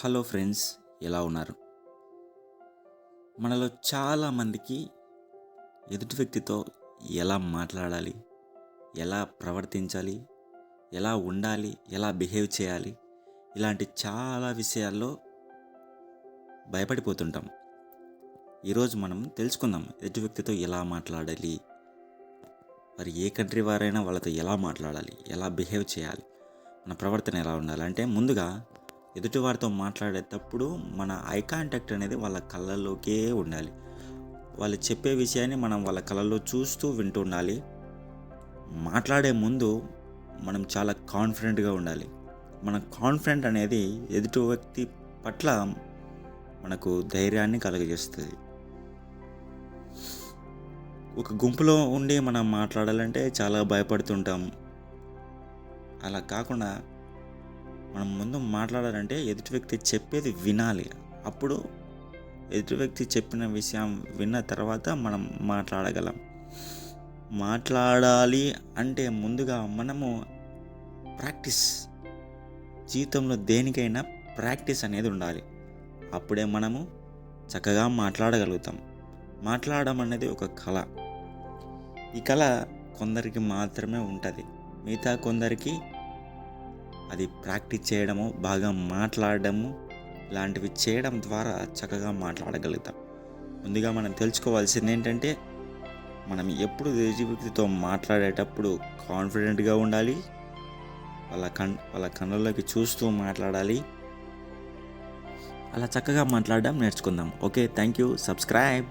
Hello friends ఎలా ఉన్నారు? మనలో చాలామందికి ఎదుటి వ్యక్తితో ఎలా మాట్లాడాలి ఎలా ప్రవర్తించాలి ఎలా ఉండాలి ఎలా బిహేవ్ చేయాలి ఇలాంటి చాలా విషయాల్లో భయపడిపోతుంటాం. ఈరోజు మనం తెలుసుకుందాం ఎదుటి వ్యక్తితో ఎలా మాట్లాడాలి మరి ఏ కంట్రీ వారైనా వాళ్ళతో ఎలా మాట్లాడాలి ఎలా బిహేవ్ చేయాలి మన ప్రవర్తన ఎలా ఉండాలి అంటే ముందుగా ఎదుటివారితో మాట్లాడేటప్పుడు మన ఐ కాంటాక్ట్ అనేది వాళ్ళ కళ్ళల్లోకే ఉండాలి. వాళ్ళు చెప్పే విషయాన్ని మనం వాళ్ళ కళ్ళల్లో చూస్తూ వింటూ ఉండాలి మాట్లాడే ముందు మనం చాలా కాన్ఫిడెంట్గా ఉండాలి. మన కాన్ఫిడెంట్ అనేది ఎదుటి వ్యక్తి పట్ల మనకు ధైర్యాన్ని కలుగజేస్తుంది. ఒక గుంపులో ఉండి మనం మాట్లాడాలంటే చాలా భయపడుతుంటాం. అలా కాకుండా మనం ముందు మాట్లాడాలంటే ఎదుటి వ్యక్తి చెప్పేది వినాలి. అప్పుడు ఎదుటి వ్యక్తి చెప్పిన విషయం విన్న తర్వాత మనం మాట్లాడగలం. మాట్లాడాలి అంటే ముందుగా మనము ప్రాక్టీస్. జీవితంలో దేనికైనా ప్రాక్టీస్ అనేది ఉండాలి. అప్పుడే మనము చక్కగా మాట్లాడగలుగుతాం. మాట్లాడడం అనేది ఒక కళ. ఈ కళ కొందరికి మాత్రమే ఉంటుంది. మిగతా కొందరికి అది ప్రాక్టీస్ చేయడము బాగా మాట్లాడడము ఇలాంటివి చేయడం ద్వారా చక్కగా మాట్లాడగలుగుతాం. ముందుగా మనం తెలుసుకోవాల్సింది ఏంటంటే మనం ఎప్పుడు ఎదుటి వ్యక్తితో మాట్లాడేటప్పుడు కాన్ఫిడెంట్గా ఉండాలి వాళ్ళ కన్ వాళ్ళ కన్నుల్లోకి చూస్తూ మాట్లాడాలి. అలా చక్కగా మాట్లాడడం నేర్చుకుందాం. Okay thank you subscribe.